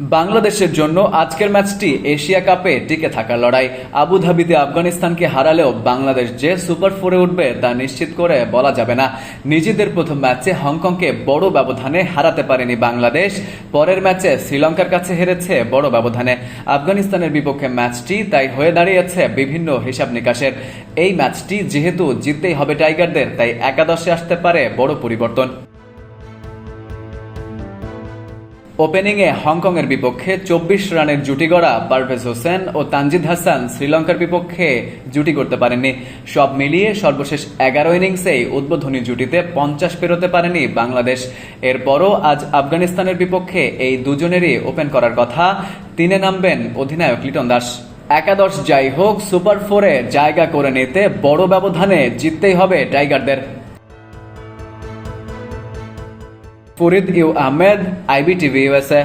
বাংলাদেশের জন্য আজকের ম্যাচটি এশিয়া কাপে টিকে থাকার লড়াই। আবুধাবিতে আফগানিস্তানকে হারালেও বাংলাদেশ যে সুপার ফোরে উঠবে তা নিশ্চিত করে বলা যাবে না। নিজেদের প্রথম ম্যাচে হংকংকে বড় ব্যবধানে হারাতে পারেনি বাংলাদেশ। পরের ম্যাচে শ্রীলঙ্কার কাছে হেরেছে বড় ব্যবধানে। আফগানিস্তানের বিপক্ষে ম্যাচটি তাই হয়ে দাঁড়িয়েছে বিভিন্ন হিসাব নিকাশের। এই ম্যাচটি যেহেতু জিততেই হবে টাইগারদের, তাই একাদশে আসতে পারে বড় পরিবর্তন। ওপেনিংয়ে হংকংয়ের বিপক্ষে চব্বিশ রানের জুটি গড়া পারভেজ হোসেন ও তানজিদ হাসান শ্রীলঙ্কার বিপক্ষে জুটি করতে পারেননি। সব মিলিয়ে সর্বশেষ এগারো ইনিংসেই উদ্বোধনী জুটিতে পঞ্চাশ পেরোতে পারেনি বাংলাদেশ। এরপরও আজ আফগানিস্তানের বিপক্ষে এই দুজনেরই ওপেন করার কথা তিনে নামবেন অধিনায়ক লিটন দাস। একাদশ যাই হোক, সুপার ফোরে জায়গা করে নিতে বড় ব্যবধানে জিততেই হবে টাইগারদের। पुरित you Ahmed I B T V वैसे।